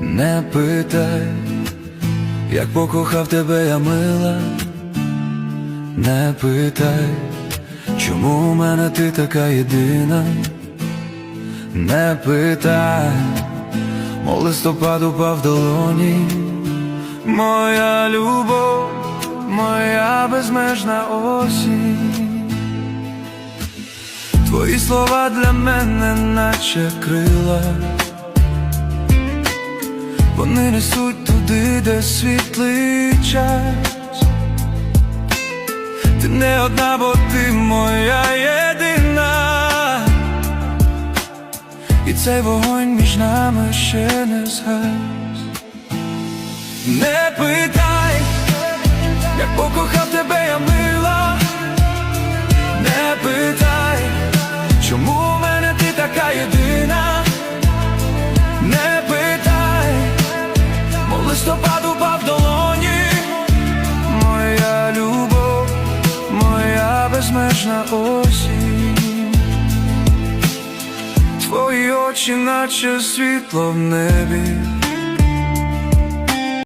Не питай, як покохав тебе я мила, не питай, чому у мене ти така єдина, не питай, мов листопад упав долоні, моя любов, моя безмежна осінь. Твої слова для мене, наче крила. Вони несуть туди, де світлий час. Ти не одна, бо ти моя єдина. І цей вогонь між нами ще не згас. Не питай, як покохав тебе я мила. Не питай, чому в мене ти така єдина. Безмежна осінь, твої очі, наче світло в небі,